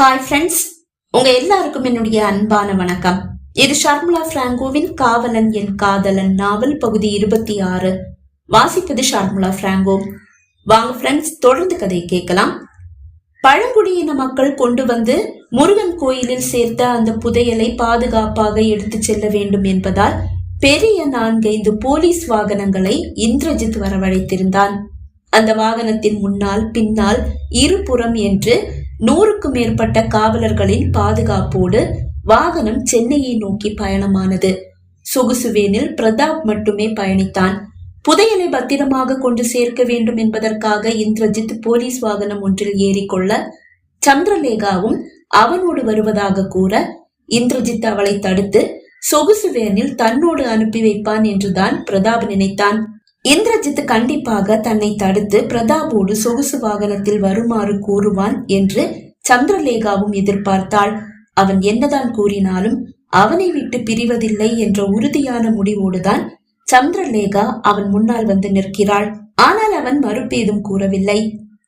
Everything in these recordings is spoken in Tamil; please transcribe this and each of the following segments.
ஹாய் ஃப்ரெண்ட்ஸ் உங்க எல்லாருக்கும் என்னுடைய அன்பான வணக்கம். இது ஷர்மிளா பிராங்கோவின் காவலன் என் காதலன் நாவல் பகுதி இருபத்தி ஆறு. வாசிப்பது ஷர்மிளா பிராங்கோ. வாங்க ஃப்ரெண்ட்ஸ் தொடர்ந்து கதையை கேட்கலாம். பழங்குடியின மக்கள் கொண்டு வந்து முருகன் கோயிலில் சேர்த்த அந்த புதையலை பாதுகாப்பாக எடுத்துச் செல்ல வேண்டும் என்பதால் பெரிய நான்கைந்து போலீஸ் வாகனங்களை இந்திரஜித் வரவழைத்திருந்தான். அந்த வாகனத்தின் முன்னால் பின்னால் இருபுறம் என்று நூறுக்கும் மேற்பட்ட காவலர்களின் பாதுகாப்போடு வாகனம் சென்னையை நோக்கி பயணமானது. சொகுசுவேனில் பிரதாப் மட்டுமே பயணித்தான். புதையலை பத்திரமாக கொண்டு சேர்க்க வேண்டும் என்பதற்காக இந்திரஜித் போலீஸ் வாகனம் ஒன்றில் ஏறிக்கொள்ள சந்திரலேகாவும் அவனோடு வருவதாக கூற இந்திரஜித் அவளை தடுத்து சொகுசு வேனில் தன்னோடு அனுப்பி வைப்பான் என்றுதான் பிரதாப் நினைத்தான். இந்திரஜித் கண்டிப்பாக தன்னை தடுத்து பிரதாபோடு சொகுசு வாகனத்தில் வருமாறு கூறுவான் என்று சந்திரலேகாவும் எதிர்பார்த்தாள். அவன் என்னதான் கூறினாலும் அவனை விட்டு பிரிவதில்லை என்ற உறுதியான முடிவோடுதான் சந்திரலேகா அவன் முன்னால் வந்து நிற்கிறாள். ஆனால் அவன் மறுப்பேதும் கூறவில்லை.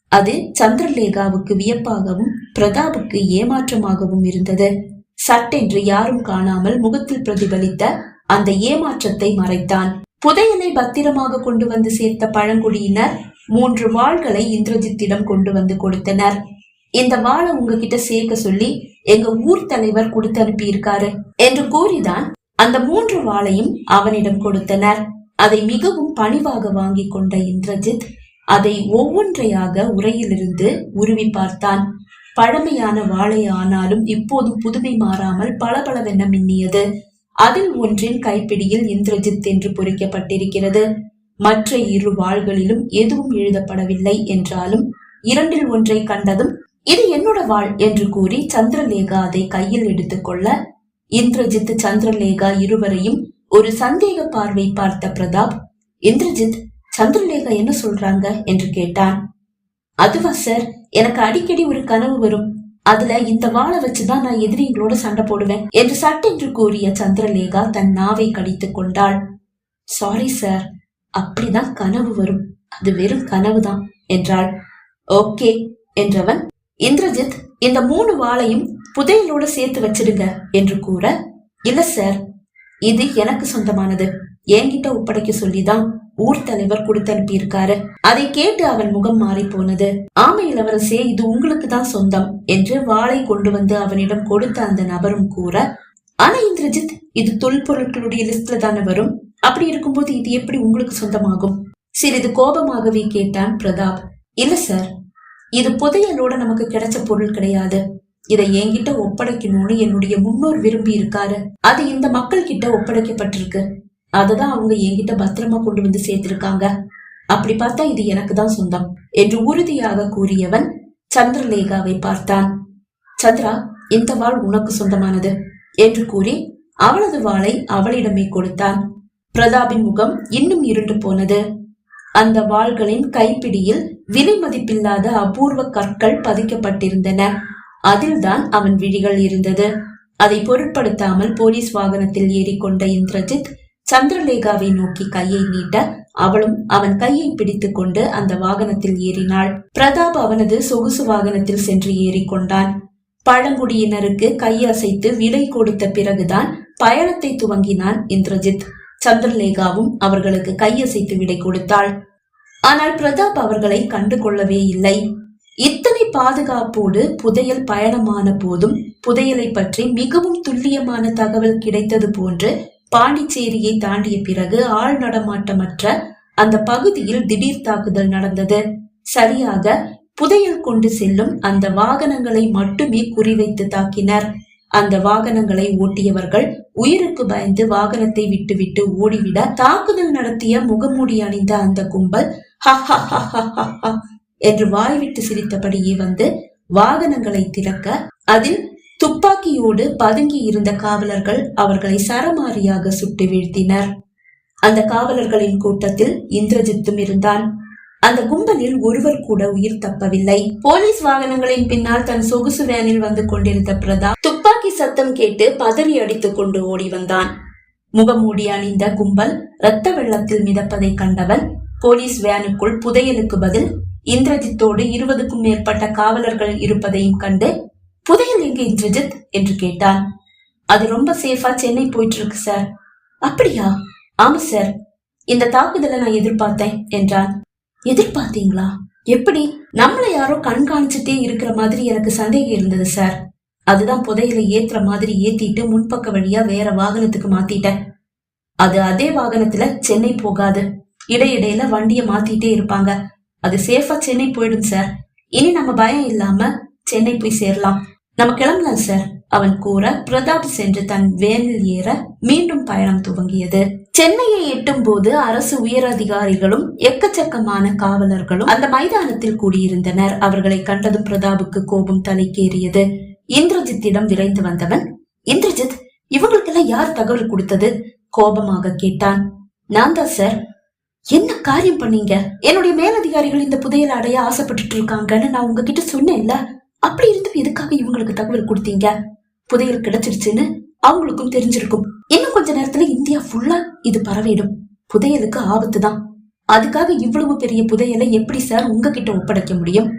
அது சந்திரலேகாவுக்கு வியப்பாகவும் பிரதாபுக்கு ஏமாற்றமாகவும் இருந்தது. சட்டென்று யாரும் காணாமல் முகத்தில் பிரதிபலித்த அந்த ஏமாற்றத்தை மறைத்தான். புதையலை பத்திரமாக கொண்டு வந்து சேர்த்த பழங்குடியினர் மூன்று வாள்களை இந்திரஜித்திடம் கொண்டு வந்து கொடுத்தனர். இந்த வாளை உங்ககிட்ட சேர்க்க சொல்லி எங்க ஊர் தலைவர் கொடுத்து அனுப்பியிருக்காரு என்று கூறிதான் அந்த மூன்று வாளையும் அவனிடம் கொடுத்தனர். அதை மிகவும் பணிவாக வாங்கி கொண்ட இந்திரஜித் அதை ஒவ்வொன்றையாக உரையிலிருந்து உருவி பார்த்தான். பழமையான வாழை ஆனாலும் இப்போதும் புதுமை மாறாமல் பளபளவென மின்னியது. அதில் ஒன்றின் கைப்பிடியில் இந்திரஜித் என்று பொறிக்கப்பட்டிருக்கிறது. மற்ற இரு வாள்களிலும் எதுவும் எழுதப்படவில்லை என்றாலும் இரண்டில் ஒன்றை கண்டதும் இது என்னோட வாள் என்று கூறி சந்திரலேகா அதை கையில் எடுத்துக்கொள்ள இந்திரஜித் சந்திரலேகா இருவரையும் ஒரு சந்தேக பார்வை பார்த்த பிரதாப் இந்திரஜித் சந்திரலேகா என்ன சொல்றாங்க? என்று கேட்டான். அதுவா சார். எனக்கு அடிக்கடி ஒரு கனவு வரும். அதுல இந்த வாளை வச்சுதான் நான் எதிரிகளோட சண்டை போடுவேன் என்று சட்டென்று கூறிய சந்திரலேகா தன் நாவை கடித்து கொண்டாள். சாரி சார் அப்படிதான் கனவு வரும். அது வெறும் கனவுதான் என்றாள். ஓகே என்றவன் இந்திரஜித் இந்த மூணு வாளையும் புதையலோட சேர்த்து வச்சிடுங்க என்று கூற இல்ல சார் இது எனக்கு சொந்தமானது. என்கிட்ட ஒப்படைக்க சொல்லிதான் ஊர் தலைவர் கொடுத்து அனுப்பியிருக்காரு அதை கேட்டு அவன் முகம் மாறி போனது. ஆமை இளவரசே இது உங்களுக்கு தான் சொந்தம் என்று வாளை கொண்டு வந்து அவனிடம் கொடுத்த அந்த நபரும் கூற ஆனா இந்திரஜித் இது தொல்பொருட்களுடைய லிஸ்ட்ல தானே வரும்? அப்படி இருக்கும்போது இது எப்படி உங்களுக்கு சொந்தமாகும்? சிறிது கோபமாகவே கேட்டான் பிரதாப். இல்ல சார் இது புதையலோட நமக்கு கிடைச்ச பொருள் கிடையாது. இதை என்கிட்ட ஒப்படைக்கணும்னு என்னுடைய முன்னோர் விரும்பி இருக்காரு அது இந்த மக்கள் கிட்ட ஒப்படைக்கப்பட்டிருக்கு. அததான் அவங்க என்கிட்ட பத்திரமா கொண்டு வந்து சேர்த்திருக்காங்க. அப்படி பார்த்தா இது எனக்கு தான் சொந்தம் என்று உறுதியாக கூறியவன் சந்திரலேகாவை பார்த்தான். சந்திரா இந்த வாழ் உனக்கு சொந்தமானது என்று கூறி அவளது வாளை அவளிடமே கொடுத்தான். பிரதாபின் முகம் இன்னும் இருண்டு போனது. அந்த வாள்களின் கைப்பிடியில் விலை மதிப்பில்லாத அபூர்வ கற்கள் பதிக்கப்பட்டிருந்தன. அதில்தான் அவன் விழிகள் இருந்தது. அதை பொருட்படுத்தாமல் போலீஸ் வாகனத்தில் ஏறிக்கொண்ட இந்திரஜித் சந்திரலேகாவை நோக்கி கையை நீட்ட அவளும் அவன் கையை பிடித்துக் கொண்டு அந்த வாகனத்தில் ஏறினாள். பிரதாப் அவனது சொகுசு வாகனத்தில் சென்று ஏறிக்கொண்டான் பழங்குடியினருக்கு கையசைத்து விலை கொடுத்த பிறகுதான் பயணத்தை துவங்கினான் இந்திரஜித். சந்திரலேகாவும் அவர்களுக்கு கையசைத்து விடை கொடுத்தாள். ஆனால் பிரதாப் அவர்களை கண்டு கொள்ளவே இல்லை. இத்தனை பாதுகாப்போடு புதையல் பயணமான போதும் புதையலை பற்றி மிகவும் துல்லியமான தகவல் கிடைத்தது போன்று பாண்டிச்சேரியை தாண்டிய பிறகு ஆள் நடமாட்டமற்ற அந்த பகுதியில் திடீர் தாக்குதல் நடந்தது. சரியாக புதையல் கொண்டு செல்லும் அந்த வாகனங்களை மட்டுமே குறிவைத்து தாக்கினர். அந்த வாகனங்களை ஓட்டியவர்கள் உயிருக்கு பயந்து வாகனத்தை விட்டுவிட்டு ஓடிவிட தாக்குதல் நடத்திய முகமூடி அணிந்த அந்த கும்பல் என்று வாய்விட்டு சிரித்தபடியே வந்து வாகனங்களை திறக்க அதில் துப்பாக்கியோடு பதுங்கி இருந்த காவலர்கள் அவர்களை சரமாரியாக சுட்டு வீழ்த்தினர். அந்த காவலர்களின் கூட்டத்தில் இந்திரஜித்தும் இருந்தான். அந்த கும்பலில் ஒருவர் கூட உயிர் தப்பவில்லை. போலீஸ் வாகனங்களின் பின்னால் தன் சொகுசு வேனில் வந்து கொண்டிருந்த பிரதாப் துப்பாக்கி சத்தம் கேட்டு பதறி அடித்துக் கொண்டு ஓடி வந்தான். முகமூடி அணிந்த கும்பல் இரத்த வெள்ளத்தில் மிதப்பதை கண்டவன் போலீஸ் வேனுக்குள் புதையலுக்கு பதில் இந்திரஜித்தோடு இருபதுக்கும் மேற்பட்ட காவலர்கள் இருப்பதையும் கண்டு புதையல் எங்க இந்திரஜித் என்று கேட்டான். அது ரொம்ப சேஃபா சென்னை போயிட்டு இருக்கு சார் அப்படியா? ஆமா சார் இந்த தாக்குதலை நான் எதிர்பார்த்தேன் என்றான். எதிர்பார்த்தீங்களா? எப்படி? நம்மள யாரோ கண்காணிச்சுட்டே இருக்கிற மாதிரி எனக்கு சந்தேகம் இருந்தது சார் அதுதான் புதையல ஏத்துற மாதிரி ஏத்திட்டு முன்பக்க வழியா வேற வாகனத்துக்கு மாத்திட்டேன். அது அதே வாகனத்துல சென்னை போகாது. இடையிடையில வண்டியை மாத்திட்டே இருப்பாங்க. அது சேஃபா சென்னை போயிடும் சார் இனி நம்ம பயம் இல்லாம சென்னை போய் சேரலாம். நம்ம கிளம்பலாம் சார் அவன் கூற பிரதாப் சென்று தன் வேனில் ஏற மீண்டும் பயணம் துவங்கியது. சென்னையை எட்டும் போது அரசு உயர் அதிகாரிகளும் எக்கச்சக்கமான காவலர்களும் அந்த மைதானத்தில் கூடியிருந்தனர். அவர்களை கண்டதும் பிரதாபுக்கு கோபம் தலைக்கேறியது. இந்திரஜித்திடம் விரைந்து வந்தவன் இந்திரஜித் இவங்களுக்கெல்லாம் யார் தகவல் கொடுத்தது? கோபமாக கேட்டான். நான் தான் சார் என்ன காரியம் பண்ணீங்க? என்னுடைய மேலதிகாரிகள் இந்த புதையல் அடைய ஆசைப்பட்டுட்டு இருக்காங்கன்னு நான் உங்ககிட்ட சொன்னேன்ல. அப்படி இருந்தும் எதுக்காக இவங்களுக்கு தகவல் கொடுத்தீங்க? புதையல் கிடைச்சிருச்சுன்னு அவங்களுக்கும் தெரிஞ்சிருக்கும். இன்னும் கொஞ்ச நேரத்துல இந்தியா ஃபுல்லா இது பரவிடும். புதையலுக்கு ஆபத்து தான். அதுக்காக இவ்வளவு பெரிய புதையலை எப்படி சார் உங்ககிட்ட ஒப்படைக்க முடியும்?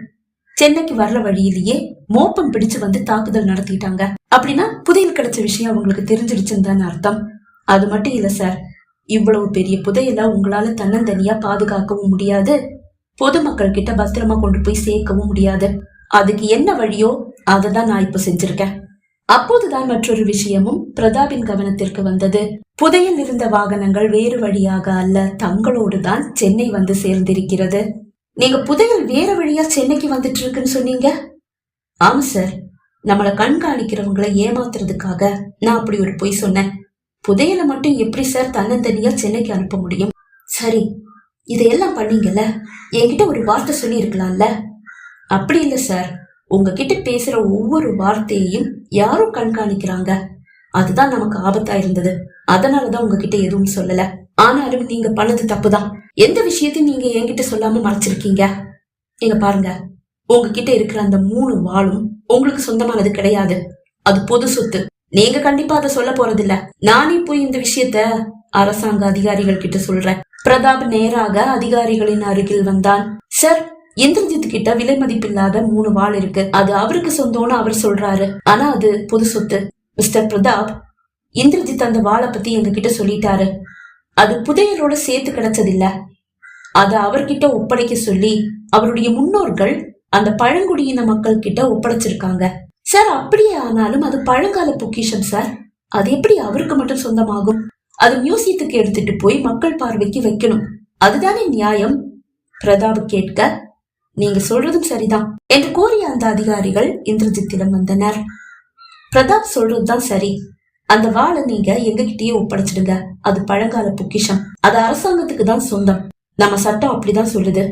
சென்னைக்கு வர்ற வழியிலேயே மோப்பம் பிடிச்சு வந்து தாக்குதல் நடத்திட்டாங்க. அப்படின்னா புதையல் கிடைச்ச விஷயம் அவங்களுக்கு தெரிஞ்சிடுச்சுன்னு தானே அர்த்தம். அது மட்டும் இல்ல சார். இவ்வளவு பெரிய புதையலை உங்களால தன்னந்தனியா பாதுகாக்கவும் முடியாது. பொதுமக்கள் கிட்ட பத்திரமா கொண்டு போய் சேர்க்கவும் முடியாது. அதுக்கு என்ன வழியோ அதை தான் நான் இப்ப செஞ்சிருக்கேன். அப்போதுதான் மற்றொரு விஷயமும் பிரதாபின் கவனத்திற்கு வந்தது. புதையில் இருந்த வாகனங்கள் வேறு வழியாக அல்ல தங்களோடு தான் சென்னை வந்து சேர்ந்திருக்கிறது. நீங்க புதையல் வேற வழியா சென்னைக்கு வந்துட்டு இருக்குன்னு சொன்னீங்க? ஆமா சார். நம்மளை கண்காணிக்கிறவங்களை ஏமாத்துறதுக்காக நான் அப்படி ஒரு பொய் சொன்னேன். புதையலை மட்டும் எப்படி சார் தன்னந்தனியா சென்னைக்கு அனுப்ப முடியும்? சரி இதையெல்லாம் பண்ணீங்கல்ல? என்கிட்ட ஒரு வார்த்தை சொல்லி இருக்கலாம்ல அப்படி இல்ல சார். உங்ககிட்ட பேசுற ஒவ்வொரு வார்த்தையையும் யாரும் கண்காணிக்கிறாங்க. அதுதான் நமக்கு ஆபத்தா இருந்தது. அதனாலதான் உங்ககிட்ட எதுவும் சொல்லல. ஆனாலும் நீங்க பண்ணது தப்புதான். எந்த விஷயத்தையும் நீங்க என்கிட்ட சொல்லாம மறைச்சிருக்கீங்க? நீங்க பாருங்க. உங்ககிட்ட இருக்கிற அந்த மூணு வாளும் உங்களுக்கு சொந்தமானது கிடையாது. அது பொது சொத்து. நீங்க கண்டிப்பா அதை சொல்ல போறதில்ல. நானே போய் இந்த விஷயத்த அரசாங்க அதிகாரிகள் கிட்ட சொல்றேன். பிரதாப் நேராக அதிகாரிகளின் அருகில் வந்தான். சார் இந்திரஜித் கிட்ட விலை மதிப்பில்லாத மூணு வாள் இருக்கு. அது அவருக்கு சொந்தம்னு அவர் சொல்றாரு. ஆனா அது பொது சொத்து. மிஸ்டர் பிரதாப் இந்திரஜித் அந்த வாளை பத்தி எங்க கிட்ட சொல்லிட்டாரு. அது புதையலோட சேர்த்து கிடைச்சதில்ல. அத அவர்கிட்ட ஒப்படைக்க சொல்லி அவருடைய முன்னோர்கள் அந்த பழங்குடியின மக்கள் கிட்ட ஒப்படைச்சிருக்காங்க. சார் அப்படியே ஆனாலும் அது பழங்கால பொக்கிஷம் சார். அது எப்படி அவருக்கு மட்டும் சொந்தமாகும்? அது மியூசியத்துக்கு எடுத்துட்டு போய் மக்கள் பார்வைக்கு வைக்கணும். அதுதானே நியாயம்? பிரதாப் கேட்க நீங்க சொல்றதும் சரிதான் என்று கூறிய அந்த அதிகாரிகள் இந்திரஜித்திடம் வந்தனர். பிரதாப் சொல்றதுதான் சரி. அந்த வாழை நீங்க எங்ககிட்டயே ஒப்படைச்சிடுங்க. அது பழங்கால பொக்கிஷம். அது அரசாங்கத்துக்கு தான் சொந்தம். நம்ம சட்டம் அப்படிதான் சொல்லுது.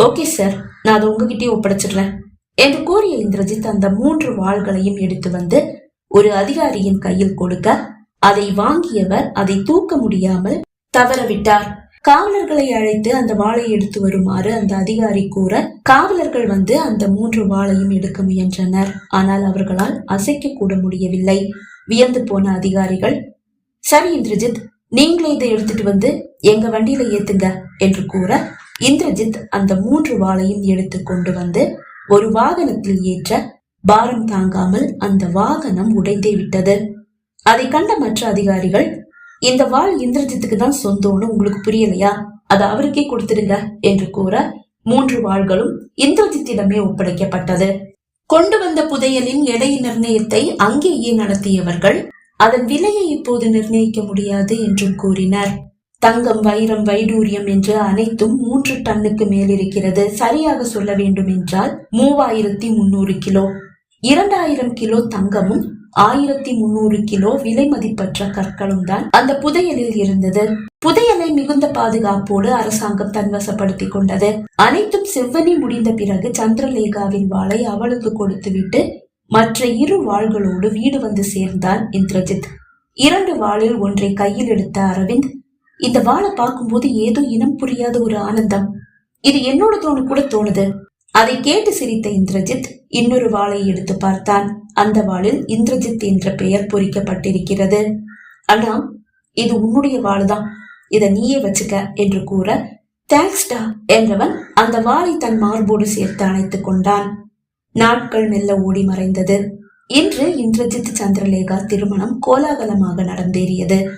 ஓகே சார் நான் அதை உங்ககிட்டயே ஒப்படைச்சிடுறேன் என்று கூறிய இந்திரஜித் அந்த மூன்று வாள்களையும் எடுத்து வந்து ஒரு அதிகாரியின் கையில் கொடுக்க அதை வாங்கியவர் அதை தூக்க முடியாமல் தவறவிட்டார் காவலர்களை அழைத்து அந்த வாளை எடுத்து வருமாறு அந்த அதிகாரி கூற காவலர்கள் வந்து அந்த மூன்று வாளையும் எடுக்க முயன்றனர். ஆனால் அவர்களால் அசைக்க கூட முடியவில்லை. வியந்து போன அதிகாரிகள் சரி இந்திரஜித் நீங்களே இதை எடுத்துட்டு வந்து எங்க வண்டியில ஏத்துங்க என்று கூற இந்திரஜித் அந்த மூன்று வாளையும் எடுத்து கொண்டு வந்து ஒரு வாகனத்தில் ஏற்ற பாரம் தாங்காமல் அந்த வாகனம் உடைந்தே விட்டது. அதை கண்ட மற்ற அதிகாரிகள் இந்த வாள் இந்திரஜித்துக்கு தான் சொந்தம்னு உங்களுக்கு புரியலையா? அது அவருக்கே கொடுத்துடுங்க என்று கூற மூன்று வாள்களும் இந்திரஜித்திடமே ஒப்படைக்கப்பட்டது. கொண்டு வந்த புதையலின் எடை நிர்ணயத்தை அங்கேயே நடத்தியவர்கள் அதன் விலையை இப்போது நிர்ணயிக்க முடியாது என்றும் கூறினர். தங்கம் வைரம் வைடூரியம் என்று அனைத்தும் மூன்று டன்னுக்கு மேல் இருக்கிறது சரியாக சொல்ல வேண்டும் என்றால் மூவாயிரத்தி முன்னூறு கிலோ. இரண்டாயிரம் கிலோ தங்கமும் ஆயிரத்தி முன்னூறு கிலோ விலை மதிப்பற்ற கற்களும் தான் அந்த புதையலில் இருந்தது. புதையலை மிகுந்த பாதுகாப்போடு அரசாங்கம் தன்வசப்படுத்தி கொண்டது. அனைத்தும் செவ்வனி முடிந்த பிறகு சந்திரலேகாவின் வாளை அவளுக்கு கொடுத்துவிட்டு மற்ற இரு வாள்களோடு வீடு வந்து சேர்ந்தான் இந்திரஜித். இரண்டு வாளில் ஒன்றை கையில் எடுத்த அரவிந்த் இந்த வாளை பார்க்கும்போது ஏதோ இனம் புரியாத ஒரு ஆனந்தம். இது என்னோட தோணு கூட தோணுது. அதை கேட்டு சிரித்த இந்திரஜித் இன்னொரு வாளை எடுத்து பார்த்தான். அந்த வாளில் இந்திரஜித் என்ற பெயர் பொறிக்கப்பட்டிருக்கிறது. அண்ணா இது உன்னுடைய வாளுதான். இதை நீயே வச்சுக்க என்று கூற தேங்க்ஸ்டா என்றவன் அந்த வாளை தன் மார்போடு சேர்த்து அணைத்துக் கொண்டான். நாட்கள் மெல்ல ஓடி மறைந்தது. இன்று இந்திரஜித் சந்திரலேகா திருமணம் கோலாகலமாக நடந்தேறியது.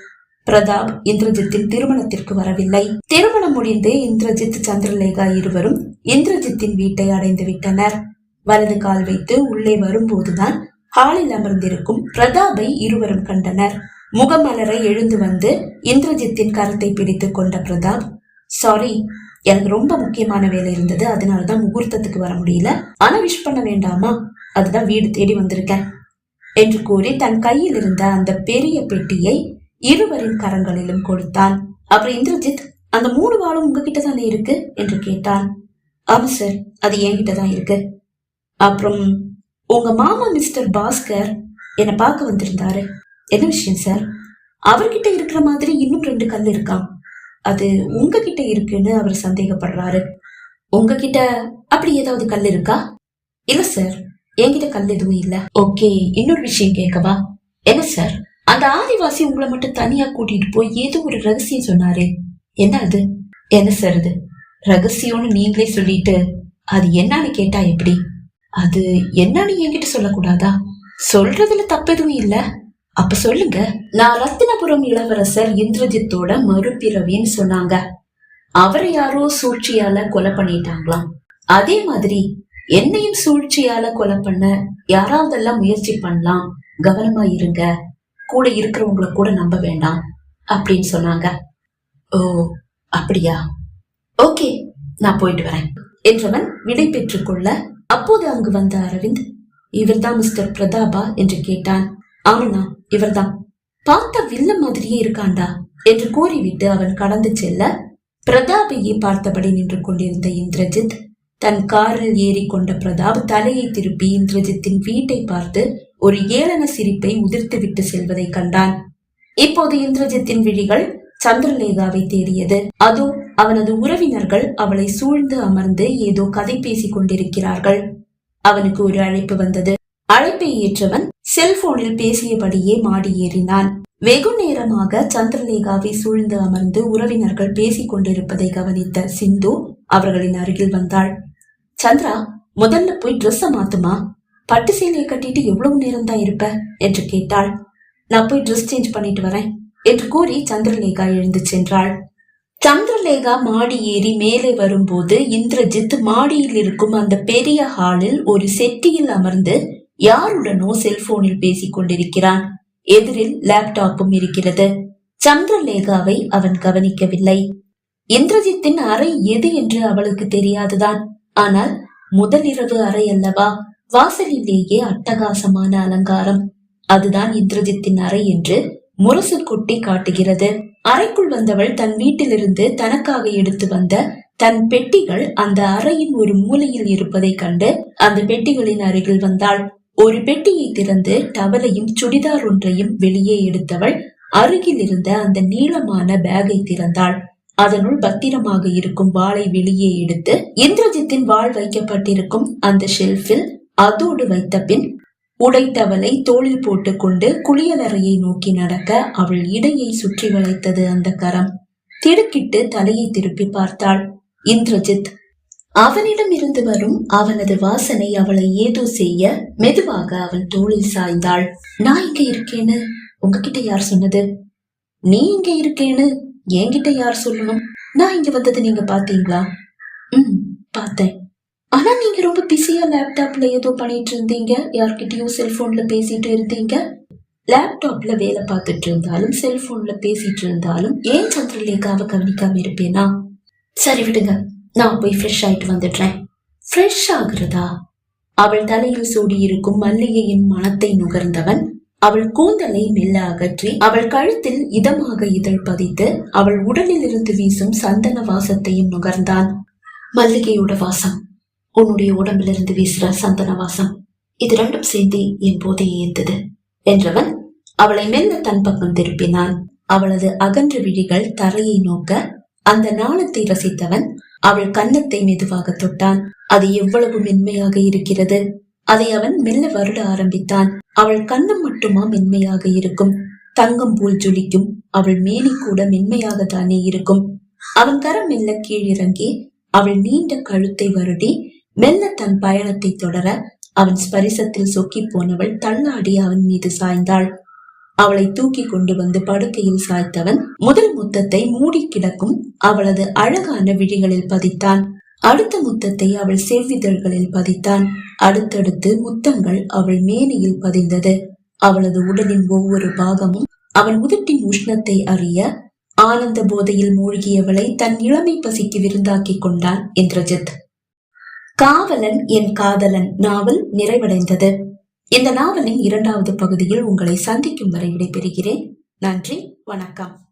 பிரதாப் இந்திரஜித்தின் திருமணத்திற்கு வரவில்லை. திருமணம் முடிந்து இந்திரஜித் சந்திரலேகா இருவரும் இந்திரஜித்தின் வீட்டை அடைந்து விட்டனர். வலது கால் வைத்து உள்ளே வரும்போதுதான் ஹாலில் அமர்ந்திருக்கும் பிரதாபை இருவரும் கண்டனர். முகமலரை எழுந்து வந்து இந்திரஜித்தின் கரத்தை பிடித்து கொண்ட பிரதாப் சாரி எனக்கு ரொம்ப முக்கியமான வேலை இருந்தது. அதனாலதான் முகூர்த்தத்துக்கு வர முடியல. ஆனா விஷ் பண்ண வேண்டாமா? அதுதான் வீடு தேடி வந்திருக்கேன். என்று கூறி தன் கையில் இருந்த அந்த பெரிய பெட்டியை இருவரின் கரங்களிலும் கொடுத்தான். அப்புறம் இந்திரஜித் அந்த மூணு வாளும் உங்ககிட்ட தானே இருக்கு? என்று கேட்டான். ஆமா சார் அது என்கிட்ட தான் இருக்கு. அப்புறம் உங்க மாமா மிஸ்டர் பாஸ்கர் என்னை பார்க்க வந்திருந்தாரு. என்ன விஷயம் சார் அவர்கிட்ட இருக்கிற மாதிரி இன்னும் ரெண்டு கல் இருக்கான் அது உங்ககிட்ட இருக்குன்னு அவர் சந்தேகப்படுறாரு. உங்ககிட்ட அப்படி ஏதாவது கல் இருக்கா? இல்ல சார் என்கிட்ட கல் எதுவும் இல்ல. ஓகே இன்னொரு விஷயம் கேட்கவா? என்ன சார் அந்த ஆதிவாசி உங்களை மட்டும் தனியா கூட்டிட்டு போய் ஏதோ ஒரு ரகசியம் சொன்னாரே. என்ன அது? என்ன சார் அது ரகசியம்னு நீங்களே சொல்லிட்டு அது என்னன்னு கேட்டா எப்படி? அது என்னன்னு என்கிட்ட சொல்லக்கூடாதா? சொல்றதுல தப்பு எதுவும் இல்ல. அப்ப சொல்லுங்க. நான் ரத்தினபுரம் இளவரசர் இந்திரஜித்தோட மறுபிறவின்னு சொன்னாங்க. அவரை யாரோ சூழ்ச்சியால கொலை பண்ணிட்டாங்களாம். அதே மாதிரி என்னையும் சூழ்ச்சியால கொலை பண்ண யாராவதெல்லாம் முயற்சி பண்ணலாம் கவனமா இருங்க. கூட இருக்கிறவங்கள கூட நம்ப வேண்டாம் அப்படின்னு சொன்னாங்க. ஓ அப்படியா? ஓகே நான் போயிட்டு வரேன் என்றவன் விடை பெற்றுக் கொள்ள அப்போது அங்கு வந்த அரவிந்த் இவர்தான் மிஸ்டர் பிரதாபா? என்று கேட்டான். ஆமண்ணா இவர்தான். பார்த்த வில்ல மாதிரியே இருக்காண்டா? என்று கூறிவிட்டு அவன் கடந்து செல்ல பிரதாபையே பார்த்தபடி நின்று கொண்டிருந்த இந்திரஜித் தன் காரில் ஏறிக்கொண்ட பிரதாப் தலையை திருப்பி இந்திரஜித்தின் வீட்டை பார்த்து ஒரு ஏளன சிரிப்பை உதிர்த்துவிட்டு செல்வதை கண்டான். இப்போது இந்திரஜித்தின் விழிகள் சந்திரலேகாவை தேடியது. அதோ அவனது உறவினர்கள் அவளை சூழ்ந்து அமர்ந்து ஏதோ கதை பேசிக் கொண்டிருக்கிறார்கள். அவனுக்கு ஒரு அழைப்பு வந்தது. அழைப்பை ஏற்றவன் செல்போனில் பேசியபடியே மாடி ஏறினான். வெகு நேரமாக சந்திரலேகாவை சூழ்ந்து அமர்ந்து உறவினர்கள் பேசிக் கொண்டிருப்பதை கவனித்த சிந்து அவர்களின் அருகில் வந்தாள். சந்திரா முதல்ல போய் ட்ரெஸ்ஸ மாத்துமா? பட்டு சேலையை கட்டிட்டு எவ்வளவு நேரம் தான் இருப்ப? என்று கேட்டாள். நான் போய் ட்ரெஸ் சேஞ்ச் பண்ணிட்டு வரேன் என்று கூறி சந்திரலேகா எழுந்து சென்றாள். சந்திரலேகா மாடி ஏறி மேலே வரும்போது இந்திரஜித் மாடியில் இருக்கும் அந்த பெரிய ஹாலில் ஒரு செட்டியில் அமர்ந்து யாருடனோ செல்போனில் பேசிக் கொண்டிருக்கிறான். எதிரில் லேப்டாப்பும் இருக்கிறது. சந்திரலேகாவை அவன் கவனிக்கவில்லை. இந்திரஜித்தின் அறை எது என்று அவளுக்கு தெரியாதுதான். ஆனால் முதலிரவு அறை அல்லவா? வாசலிலேயே அட்டகாசமான அலங்காரம். அதுதான் இந்திரஜித்தின் அறை என்று முரசு கொட்டி காட்டுகிறது. அறைக்குள் வந்தவள் தன் வீட்டிலிருந்து தனக்காக எடுத்து வந்த தன் பெட்டிகள் அந்த அறையின் ஒரு மூலையில் இருப்பதை கண்டு அந்த பெட்டிகளின் அருகில் வந்தாள். ஒரு பெட்டியை திறந்து டவலையும் சுடிதார் ஒன்றையும் வெளியே எடுத்தவள் அருகில் இருந்த அந்த நீளமான பேகை திறந்தாள். அதனுள் பத்திரமாக இருக்கும் வாளை வெளியே எடுத்து இந்திரஜித்தின் வாள் வைக்கப்பட்டிருக்கும் அந்த ஷெல்ஃபில் அதோடு வைத்த பின் உடைத்தவளை தோளில் போட்டுக்கொண்டு குளியலறையை நோக்கி நடக்க அவள் இடையை சுற்றி வளைத்தது அந்த கரம். திடுக்கிட்டு தலையை திருப்பி பார்த்தாள். இந்திரஜித். அவனிடம் இருந்து வரும் அவனது வாசனை அவளை ஏதோ செய்ய மெதுவாக அவன் தோளில் சாய்ந்தாள். நான் இங்க இருக்கேன்னு உங்ககிட்ட யார் சொன்னது? நீ இங்க இருக்கேன்னு என்கிட்ட யார் சொல்லணும்? நான் இங்க வந்தது நீங்க பாத்தீங்களா ம் பார்த்தேன். ஆனா நீங்க ரொம்ப பிஸியாக லேப்டாப்ல ஏதோ பண்ணிட்டு இருந்தீங்க. யார்கிட்டயும் செல்போன்ல பேசிட்டு இருந்தீங்க. லேப்டாப்ல வேலை பார்த்துட்டு இருந்தாலும் செல்போன்ல பேசிட்டு இருந்தாலும் ஏன் சந்திரலேகாவை கவனிக்காம இருப்பேனா? சரி விடுங்க. நான் போய் ஃப்ரெஷ் ஆயிட்டு வந்துடுறேன். ஃப்ரெஷ் ஆகுறதா? அவள் தலையில் சூடியிருக்கும் மல்லிகையின் மனத்தை நுகர்ந்தவன் அவள் கூந்தலை மெல்ல அகற்றி அவள் கழுத்தில் இதமாக இதழ் பதித்து அவள் உடலில் இருந்து வீசும் சந்தன வாசத்தையும் நுகர்ந்தான். மல்லிகையோட வாசம். உன்னுடைய உடம்பிலிருந்து வீசுற சந்தன வாசம் இது ரெண்டும் சேர்ந்து என் போதை ஏந்தது என்றவன் அவளை மெல்ல தன் பக்கம் திருப்பினான். அவளது அகன்ற விழிகள் தரையை நோக்க அந்த நாணத்தை ரசித்தவன் அவள் கன்னத்தை மெதுவாக தொட்டான். அது எவ்வளவு மென்மையாக இருக்கிறது. அதை அவன் மெல்ல வருட ஆரம்பித்தான். அவள் கன்னம் மட்டுமா மென்மையாக இருக்கும். தங்கம் போல் ஜொலிக்கும். அவள் மேனி கூட மென்மையாக தானே இருக்கும். அவன் கரம் மெல்ல கீழிறங்கி அவள் நீண்ட கழுத்தை வருடி மெல்ல தன் பயணத்தை தொடர அவன் ஸ்பரிசத்தில் சொக்கிப் போனவள் தள்ளாடி அவன் மீது சாய்ந்தாள். அவளை தூக்கி கொண்டு வந்து படுக்கையில் சாய்த்தவன் முதல் முத்தத்தை மூடி கிடக்கும் அவளது அழகான விழிகளில் பதித்தான். அடுத்த முத்தத்தை அவள் செவ்விதழ்களில் பதித்தான். அடுத்தடுத்து முத்தங்கள் அவள் மேனியில் பதிந்தது. அவளது உடலின் ஒவ்வொரு பாகமும் அவன் உதட்டின் உஷ்ணத்தை அறிய ஆனந்த போதையில் மூழ்கியவளை தன் இளமை பசிக்கு விருந்தாக்கிக் கொண்டான் இந்திரஜித். காவலன் என் காதலன். நாவல் நிறைவடைந்தது. இந்த நாவலின் இரண்டாவது பகுதியில் உங்களை சந்திக்கும் வரை விடைபெறுகிறேன். நன்றி வணக்கம்.